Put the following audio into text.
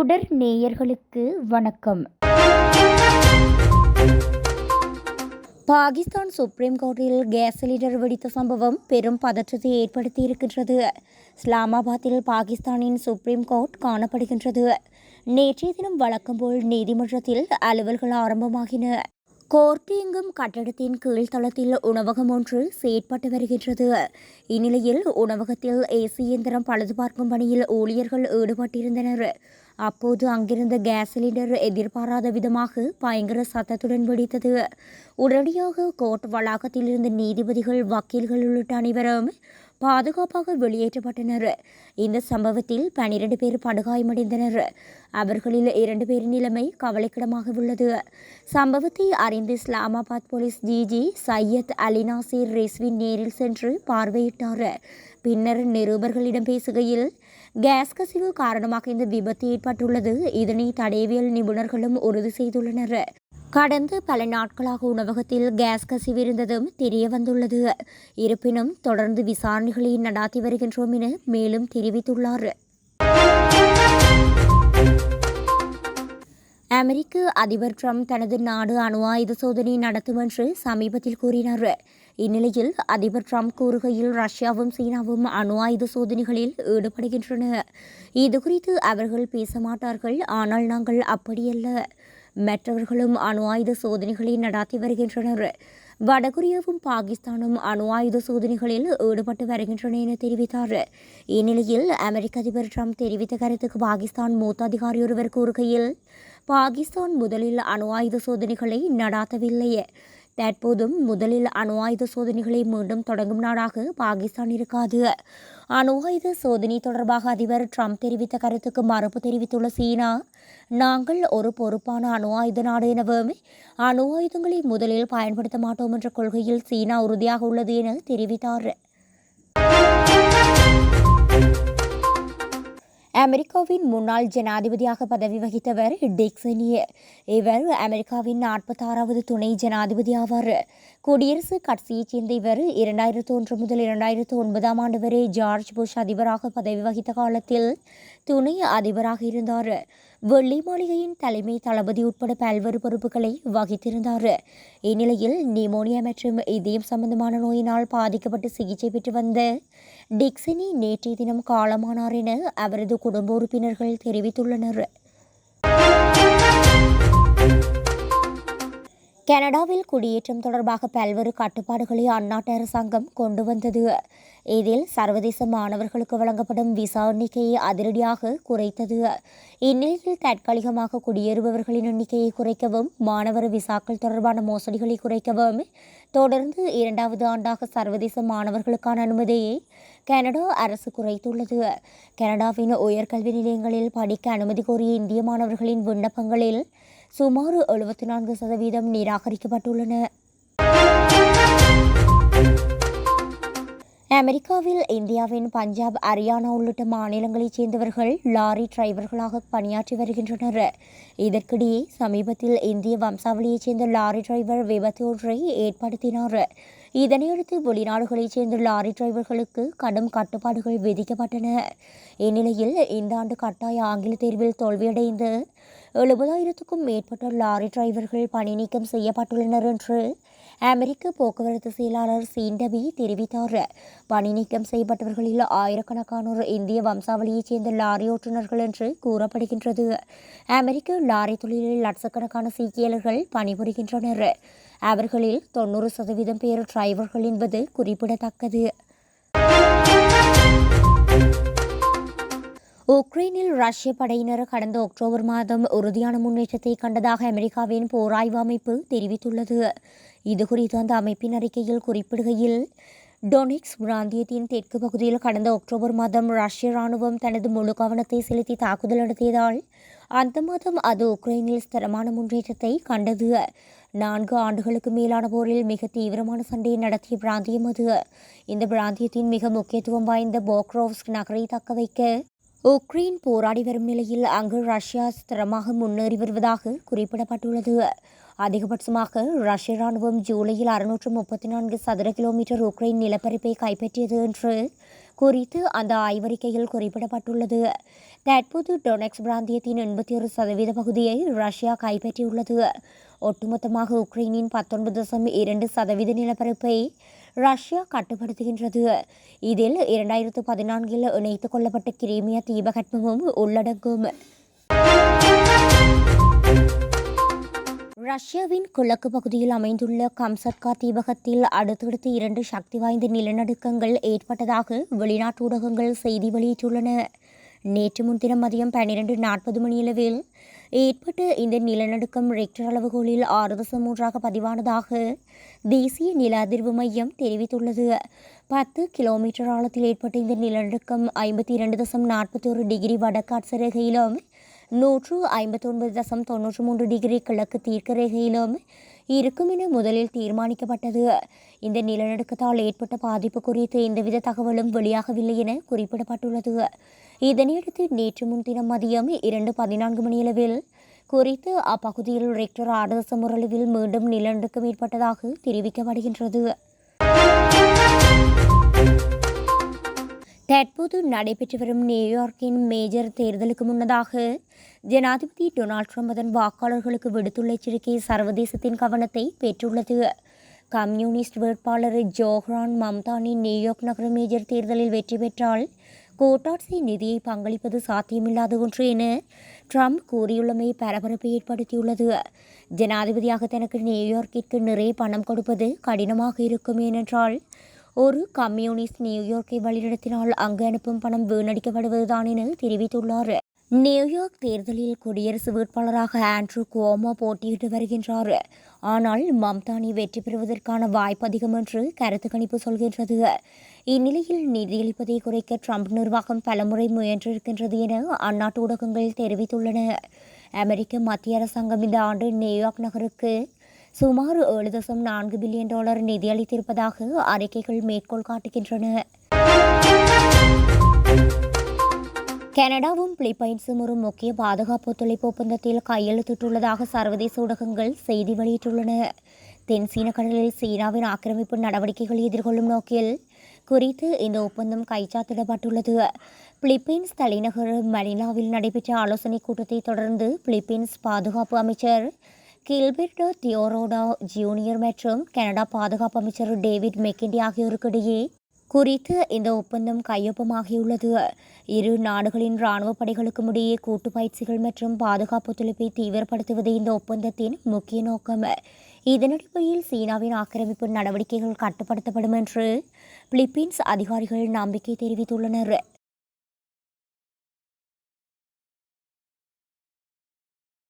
தொடர் நேயர்களுக்கு வணக்கம். பாகிஸ்தான் சுப்ரீம் கோர்ட்டில் கேஸ் சிலிண்டர் வெடித்த சம்பவம் பெரும் பதற்றத்தை ஏற்படுத்தியிருக்கின்றது. இஸ்லாமாபாத்தில் பாகிஸ்தானின் சுப்ரீம் கோர்ட் காணப்படுகின்றது. நேற்றைய தினம் வழக்கம்போல் நீதிமன்றத்தில் அலுவல்கள் ஆரம்பமாகின. கோர்ட் கட்டடத்தின் கீழ்த்தளத்தில் உணவகம் ஒன்று செயற்பட்டு வருகின்றது. இந்நிலையில் உணவகத்தில் ஏசி இயந்திரம் பழுதுபார்க்கும் பணியில் ஊழியர்கள் ஈடுபட்டிருந்தனர். அப்போது அங்கிருந்த கேஸ் சிலிண்டர் எதிர்பாராத விதமாக பயங்கர சத்தத்துடன் வெடித்தது. உடனடியாக கோர்ட் வளாகத்தில் இருந்த நீதிபதிகள் வக்கீல்கள் உள்ளிட்ட அனைவரும் பாதுகாப்பாக வெளியேற்றப்பட்டனர். இந்த சம்பவத்தில் பனிரெண்டு பேர் படுகாயமடைந்தனர். அவர்களில் இரண்டு பேரின் நிலைமை கவலைக்கிடமாக உள்ளது. சம்பவத்தை அறிந்து இஸ்லாமாபாத் போலீஸ் ஜிஜி சையத் அலி நாசீர் நேரில் சென்று பார்வையிட்டார். பின்னர் நிருபர்களிடம் பேசுகையில் கேஸ் கசிவு காரணமாக இந்த விபத்து ஏற்பட்டுள்ளது. இதனை தடயவியல் நிபுணர்களும் உறுதி செய்துள்ளனர். கடந்த பல நாட்களாக உணவகத்தில் கேஸ் கசிவு இருந்ததும் தெரிய வந்துள்ளது இருப்பினும் தொடர்ந்து விசாரணைகளை நடாத்தி வருகின்றோம் என மேலும் தெரிவித்துள்ளார். அமெரிக்க அதிபர் ட்ரம்ப் தனது நாடு அணு ஆயுத சோதனை நடத்தும் என்று சமீபத்தில் கூறினார். இந்நிலையில் அதிபர் ட்ரம்ப் கூறுகையில் ரஷ்யாவும் சீனாவும் அணு ஆயுத சோதனைகளில் ஈடுபடுகின்றன. இதுகுறித்து அவர்கள் பேச மாட்டார்கள் ஆனால் நாங்கள் அப்படியல்ல. மற்றவர்களும் அணு ஆயுத சோதனைகளை நடாத்தி வருகின்றனர். வடகொரியாவும் பாகிஸ்தானும் அணு ஆயுத சோதனைகளில் ஈடுபட்டு வருகின்றன என தெரிவித்தார். இந்நிலையில் அமெரிக்க அதிபர் ட்ரம்ப் தெரிவித்த கருத்துக்கு பாகிஸ்தான் மூத்த அதிகாரி ஒருவர் கூறுகையில் பாகிஸ்தான் முதலில் அணு ஆயுத சோதனைகளை நடாத்தவில்லை. தற்போதும் முதலில் அணு ஆயுத சோதனைகளை மீண்டும் தொடங்கும் நாடாக பாகிஸ்தான் இருக்காது. அணு ஆயுத சோதனை தொடர்பாக அதிபர் ட்ரம்ப் தெரிவித்த கருத்துக்கு மறுப்பு தெரிவித்துள்ள சீனா நாங்கள் ஒரு பொறுப்பான அணு ஆயுத நாடு எனவும் அணு ஆயுதங்களை முதலில் பயன்படுத்த மாட்டோம் என்ற கொள்கையில் சீனா உறுதியாக உள்ளது என தெரிவித்தார். அமெரிக்காவின் முன்னாள் ஜனாதிபதியாக பதவி வகித்தவர் டிக்சனியே இவர் அமெரிக்காவின் நாற்பத்தாறாவது துணை ஜனாதிபதி ஆவார். குடியரசுக் கட்சியைச் சேர்ந்த இவர் இரண்டாயிரத்து ஒன்று முதல் இரண்டாயிரத்து ஒன்பதாம் ஆண்டு வரை ஜார்ஜ் புஷ் அதிபராக பதவி வகித்த காலத்தில் துணை அதிபராக இருந்தார். வெள்ளி மாளிகையின் தலைமை தளபதி உட்பட பல்வேறு பொறுப்புகளை வகித்திருந்தார். இந்நிலையில் நிமோனியா மற்றும் இதயம் சம்பந்தமான நோயினால் பாதிக்கப்பட்டு சிகிச்சை பெற்று வந்த டிக்சினி நேற்றைய தினம் காலமானார் என அவரது குடும்ப உறுப்பினர்கள் தெரிவித்துள்ளனர். கனடாவில் குடியேற்றம் தொடர்பாக பல்வேறு கட்டுப்பாடுகளை அந்நாட்டு அரசாங்கம் கொண்டு வந்தது. இதில் சர்வதேச மாணவர்களுக்கு வழங்கப்படும் விசா எண்ணிக்கையை அதிரடியாக குறைத்தது. இந்நிலையில் தற்காலிகமாக குடியேறுபவர்களின் எண்ணிக்கையை குறைக்கவும் மாணவர் விசாக்கள் தொடர்பான மோசடிகளை குறைக்கவும் தொடர்ந்து இரண்டாவது ஆண்டாக சர்வதேச மாணவர்களுக்கான அனுமதியை கனடா அரசு குறைத்துள்ளது. கனடாவின் உயர்கல்வி நிலையங்களில் படிக்க அனுமதி கோரிய இந்திய மாணவர்களின் விண்ணப்பங்களில் சுமார் எழுபத்தி நான்கு சதவீதம் நிராகரிக்கப்பட்டுள்ளன. அமெரிக்காவில் இந்தியாவின் பஞ்சாப் ஹரியானா உள்ளிட்ட மாநிலங்களைச் சேர்ந்தவர்கள் லாரி டிரைவர்களாக பணியாற்றி வருகின்றனர். இதற்கிடையே சமீபத்தில் இந்திய வம்சாவளியைச் சேர்ந்த லாரி டிரைவர் விபத்து ஒன்றை ஏற்படுத்தினார். இதனையடுத்து வெளிநாடுகளைச் சேர்ந்த லாரி டிரைவர்களுக்கு கடும் கட்டுப்பாடுகள் விதிக்கப்பட்டன. இந்நிலையில் இந்த ஆண்டு கட்டாய ஆங்கில தேர்வில் தோல்வியடைந்து எழுபதாயிரத்துக்கும் மேற்பட்ட லாரி டிரைவர்கள் பணி நீக்கம் செய்யப்பட்டுள்ளனர் என்று அமெரிக்க போக்குவரத்து செயலாளர் சீண்டபி தெரிவித்தார். பணி நீக்கம் செய்யப்பட்டவர்களில் ஆயிரக்கணக்கானோர் இந்திய வம்சாவளியைச் சேர்ந்த லாரி ஓட்டுநர்கள் என்று கூறப்படுகின்றது. அமெரிக்க லாரி தொழிலில் லட்சக்கணக்கான சீக்கியலர்கள் பணிபுரிகின்றனர். அவர்களில் தொண்ணூறு சதவீதம் பேர் டிரைவர்கள் என்பது குறிப்பிடத்தக்கது. உக்ரைனில் ரஷ்ய படையினர் கடந்த அக்டோபர் மாதம் உறுதியான முன்னேற்றத்தை கண்டதாக அமெரிக்காவின் போராய்வு அமைப்பு தெரிவித்துள்ளது. இதுகுறித்து அந்த அமைப்பின் அறிக்கையில் குறிப்பிடுகையில் டொனிக்ஸ் பிராந்தியத்தின் தெற்கு பகுதியில் கடந்த அக்டோபர் மாதம் ரஷ்ய ராணுவம் தனது முழு கவனத்தை செலுத்தி தாக்குதல் நடத்தியதால் அந்த மாதம் அது உக்ரைனில் ஸ்திரமான முன்னேற்றத்தை கண்டது. நான்கு ஆண்டுகளுக்கு மேலான போரில் மிக தீவிரமான சண்டையை நடத்திய பிராந்தியம் அது. இந்த பிராந்தியத்தின் மிக முக்கியத்துவம் வாய்ந்த போக்ரோவ்ஸ்க் நகரை தக்க வைக்க உக்ரைன் போராடி வரும் நிலையில் அங்கு ரஷ்யா ஸ்திரமாக முன்னேறி வருவதாக குறிப்பிடப்பட்டுள்ளது. அதிகபட்சமாக ரஷ்ய ராணுவம் ஜூலையில் அறுநூற்று முப்பத்தி நான்கு சதுர கிலோமீட்டர் உக்ரைன் நிலப்பரப்பை கைப்பற்றியது என்று குறித்து அந்த ஆய்வறிக்கையில் குறிப்பிடப்பட்டுள்ளது. தற்போது டொனெக்ஸ் பிராந்தியத்தின் எண்பத்தி ஒரு சதவீத பகுதியை ரஷ்யா கைப்பற்றியுள்ளது. ஒட்டுமொத்தமாக உக்ரைனின் பத்தொன்பது தசம் இரண்டு சதவீத நிலப்பரப்பை ரஷ்யா கட்டுப்படுத்துகின்றது. இதில் இரண்டாயிரத்து பதினான்கில் இணைத்துக் கொள்ளப்பட்ட கிரீமியா தீபகற்பமும் உள்ளடங்கும். ரஷ்யாவின் கிழக்கு பகுதியில் அமைந்துள்ள கம்சட்கா தீபகத்தில் அடுத்தடுத்து இரண்டு சக்தி வாய்ந்த நிலநடுக்கங்கள் ஏற்பட்டதாக வெளிநாட்டு ஊடகங்கள் செய்தி வெளியிட்டுள்ளன. நேற்று முன்தினம் மதியம் பன்னிரண்டு நாற்பது மணியளவில் ஏற்பட்ட இந்த நிலநடுக்கம் ரெக்டர் அளவுகோலில் ஆறு தசம் மூன்றாக பதிவானதாக தேசிய நில அதிர்வு மையம் தெரிவித்துள்ளது. பத்து கிலோமீட்டர் ஆழத்தில் ஏற்பட்ட இந்த நிலநடுக்கம் ஐம்பத்தி இரண்டு தசம் நாற்பத்தி ஒரு டிகிரி வடக்காட்சரேகையிலும் நூற்று ஐம்பத்தொன்பது தசம் தொன்னூற்று மூன்று டிகிரி கிழக்கு தீர்க்கரேகையிலும் இருக்கும் என முதலில் தீர்மானிக்கப்பட்டது. இந்த நிலநடுக்கத்தால் ஏற்பட்ட பாதிப்பு குறித்து எந்தவித தகவலும் வெளியாகவில்லை என குறிப்பிடப்பட்டுள்ளது. இதனையடுத்து நேற்று முன்தினம் மதியம் இரண்டு பதினான்கு மணியளவில் குறித்து அப்பகுதியில் ரெக்டர் ஆறு தசம் மீண்டும் நிலநடுக்கம் ஏற்பட்டதாக தெரிவிக்கப்படுகின்றது. தற்போது நடைபெற்று வரும் நியூயார்க்கின் மேஜர் தேர்தலுக்கு முன்னதாக ஜனாதிபதி டொனால்ட் ட்ரம்ப் அதன் வாக்காளர்களுக்கு விடுத்துள்ள எச்சரிக்கை சர்வதேசத்தின் கவனத்தை பெற்றுள்ளது. கம்யூனிஸ்ட் வேட்பாளர் ஜோஹ்ரான் மம்தானி நியூயார்க் நகர மேஜர் தேர்தலில் வெற்றி பெற்றால் கோட்டாட்சி நிதியை பங்களிப்பது சாத்தியமில்லாத ஒன்று என ட்ரம்ப் கூறியுள்ளமை பரபரப்பை ஏற்படுத்தியுள்ளது. ஜனாதிபதியாக தனக்கு நியூயார்க்கிற்கு நிறைய பணம் கொடுப்பது கடினமாக இருக்கும் ஏனென்றால் ஒரு கம்யூனிஸ்ட் நியூயார்க்கை வழிநடத்தினால் அங்கு அனுப்பும் பணம் வீணடிக்கப்படுவதுதான் என தெரிவித்துள்ளார் நியூயார்க் தேர்தலில் குடியரசு வேட்பாளராக ஆண்ட்ரூ கோமா போட்டியிட்டு வருகின்றார். ஆனால் மம்தானி வெற்றி பெறுவதற்கான வாய்ப்பு அதிகம் என்று கருத்து கணிப்பு சொல்கின்றது. இந்நிலையில் நிதியளிப்பதை குறைக்க ட்ரம்ப் நிர்வாகம் பலமுறை முயன்றிருக்கின்றது என அந்நாட்டு ஊடகங்கள் தெரிவித்துள்ளன. அமெரிக்க மத்திய அரசாங்கம் இந்த ஆண்டு நியூயார்க் நகருக்கு சுமார் ஏழு தசம் நான்கு பில்லியன் டாலர் நிதியளித்திருப்பதாக அறிக்கைகள் மேற்கோள் காட்டுகின்றன. கனடாவும் பிலிப்பைன்ஸும் ஒரு முக்கிய பாதுகாப்பு ஒத்துழைப்பு ஒப்பந்தத்தில் கையெழுத்திட்டுள்ளதாக சர்வதேச ஊடகங்கள் செய்தி வெளியிட்டுள்ளன. தென் சீன கடலில் சீனாவின் ஆக்கிரமிப்பு நடவடிக்கைகளை எதிர்கொள்ளும் நோக்கில் குறித்து இந்த ஒப்பந்தம் கைச்சாத்திடப்பட்டுள்ளது. பிலிப்பைன்ஸ் தலைநகர் மணிலாவில் நடைபெற்ற ஆலோசனைக் கூட்டத்தை தொடர்ந்து பிலிப்பைன்ஸ் பாதுகாப்பு அமைச்சர் கில்பெர்டோ தியோரோடா ஜூனியர் மற்றும் கனடா பாதுகாப்பு அமைச்சர் டேவிட் மெக்கிண்டி ஆகியோருக்கிடையே குறித்து இந்த ஒப்பந்தம் கையொப்பமாகியுள்ளது. இரு நாடுகளின் இராணுவ படைகளுக்கும் இடையே கூட்டு பயிற்சிகள் மற்றும் பாதுகாப்பு ஒத்துழைப்பை தீவிரப்படுத்துவது இந்த ஒப்பந்தத்தின் முக்கிய நோக்கம். இதனடிப்படையில் சீனாவின் ஆக்கிரமிப்பு நடவடிக்கைகள் கட்டுப்படுத்தப்படும் என்று பிலிப்பீன்ஸ் அதிகாரிகள் நம்பிக்கை தெரிவித்துள்ளனர்.